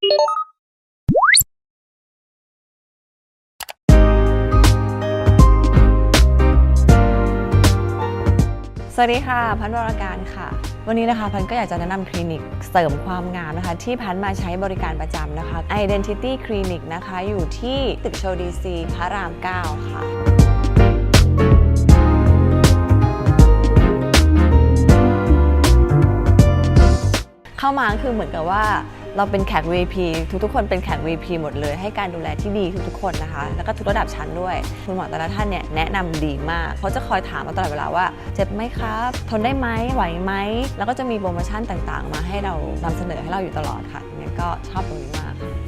สวัสดีค่ะ พันวรการค่ะ วันนี้นะคะ พันก็อยากจะแนะนำคลินิกเสริมความงามนะคะ ที่พันมาใช้บริการประจำนะคะ Identity Clinic นะคะ อยู่ที่ตึกโชว์ดีซีพระราม 9 ค่ะเข้ามาคือเหมือนกับว่า เราเป็นแขก VIP ทุกๆคนเป็นแขก VIP หมดเลย ให้การดูแลที่ดีทุกๆคนนะคะ แล้วก็ทุกระดับชั้นด้วย คุณหมอแต่ละท่านเนี่ยแนะนำดีมาก เขาจะคอยถามมาตลอดเวลาว่า เจ็บไหมครับ ทนได้ไหมไหวไหม แล้วก็จะมีโปรโมชั่นต่างๆ มาให้เรานำเสนอให้เราอยู่ตลอดค่ะเนี่ยก็ชอบตรงนี้มากค่ะ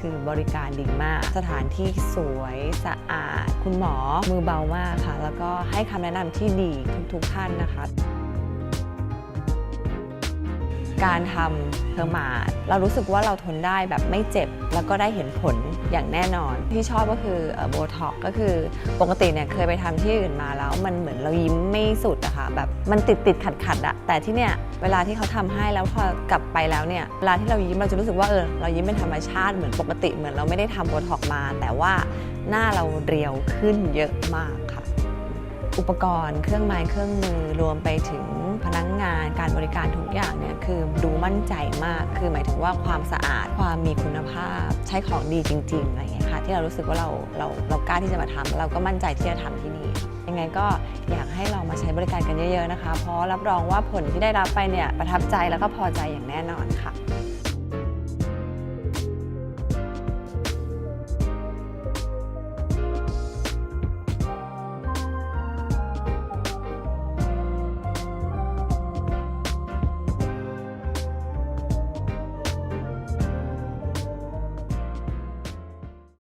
คือบริการดีมาก สถานที่สวยสะอาด คุณหมอมือเบามากค่ะ แล้วก็ให้คำแนะนำที่ดีทุกๆท่านนะคะการทำเทอร์มาเรารู้สึกว่าเราทนได้แบบไม่เจ็บ แล้วก็ได้เห็นผล อย่างแน่นอน ที่ชอบก็คือโบท็อกก็คือปกติเนี่ยเคยไปทำที่อื่นมาแล้วมันเหมือนเรายิ้มไม่สุดอะค่ะแบบมันติดติดขัดขัดอะแต่ที่เนี่ยเวลาที่เขาทำให้แล้วพอกลับไปแล้วเนี่ยเวลาที่เรายิ้มเราจะรู้สึกว่าเออเรายิ้มเป็นธรรมชาติเหมือนปกติเหมือนเราไม่ได้ทำโบท็อกมา แต่ว่าหน้าเราเรียวขึ้นเยอะมากค่ะ อุปกรณ์ เครื่องไม้เครื่องมือรวมไปถึงพนักงงานการบริการทุกอย่างเนี่ยคือดูมั่นใจมาก คือหมายถึงว่าความสะอาดความมีคุณภาพ ใช้ของดีจริงๆอะไรอย่างเงี้ยค่ะที่เรารู้สึกว่าเราเราเรากล้าที่จะมาทำเราก็มั่นใจที่จะทำที่นี่ยังไงก็อยากให้ลองมาใช้บริการกันเยอะ ๆนะคะ เพราะรับรองว่าผลที่ได้รับไปเนี่ยประทับใจแล้วก็พอใจอย่างแน่นอนค่ะ